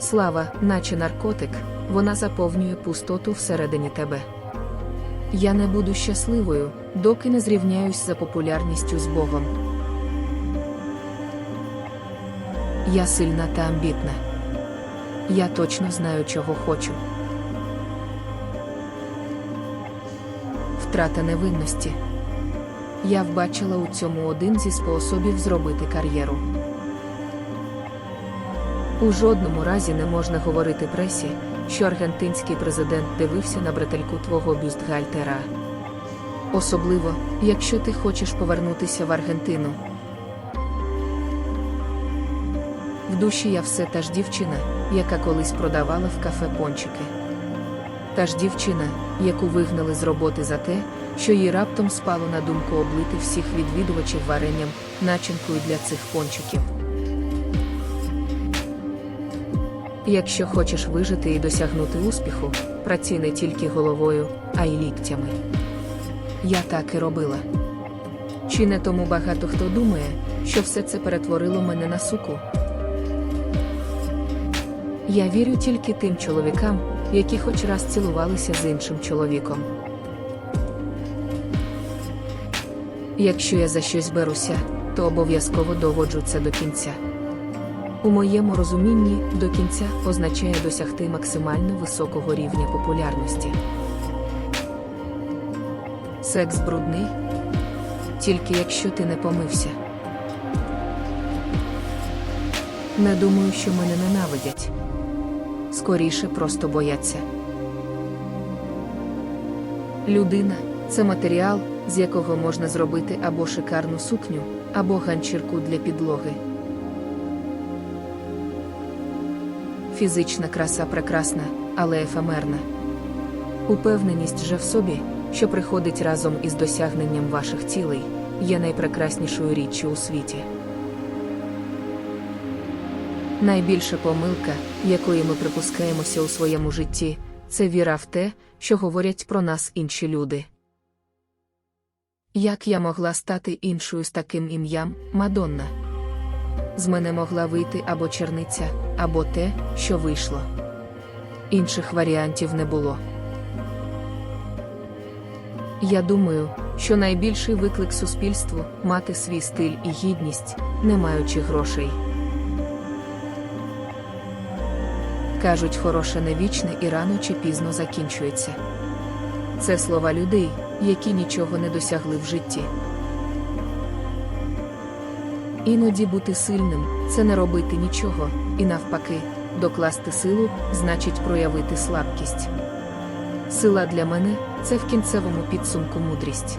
Слава, наче наркотик, вона заповнює пустоту всередині тебе. Я не буду щасливою, доки не зрівняюсь за популярністю з Богом. Я сильна та амбітна. Я точно знаю, чого хочу. Втрата невинності. Я вбачила у цьому один зі способів зробити кар'єру. У жодному разі не можна говорити пресі, що аргентинський президент дивився на бретельку твого бюстгальтера. Особливо, якщо ти хочеш повернутися в Аргентину. В душі я все та ж дівчина, яка колись продавала в кафе пончики. Та ж дівчина, яку вигнали з роботи за те, що їй раптом спало на думку облити всіх відвідувачів варенням, начинкою для цих пончиків. Якщо хочеш вижити і досягнути успіху, працюй не тільки головою, а й ліктями. Я так і робила. Чи не тому багато хто думає, що все це перетворило мене на суку? Я вірю тільки тим чоловікам, які хоч раз цілувалися з іншим чоловіком. Якщо я за щось беруся, то обов'язково доводжу це до кінця. У моєму розумінні до кінця означає досягти максимально високого рівня популярності. Секс брудний? Тільки якщо ти не помився. Не думаю, що мене ненавидять. Скоріше просто бояться. Людина це матеріал, з якого можна зробити або шикарну сукню, або ганчірку для підлоги. Фізична краса прекрасна, але ефемерна. Упевненість же в собі, що приходить разом із досягненням ваших цілей, є найпрекраснішою річчю у світі. Найбільша помилка, якої ми припускаємося у своєму житті, це віра в те, що говорять про нас інші люди. Як я могла стати іншою з таким ім'ям Мадонна? З мене могла вийти або черниця, або те, що вийшло. Інших варіантів не було. Я думаю, що найбільший виклик суспільству мати свій стиль і гідність, не маючи грошей. Кажуть, хороше не вічне і рано чи пізно закінчується. Це слова людей, які нічого не досягли в житті. Іноді бути сильним це не робити нічого, і навпаки, докласти силу значить проявити слабкість. Сила для мене це в кінцевому підсумку мудрість.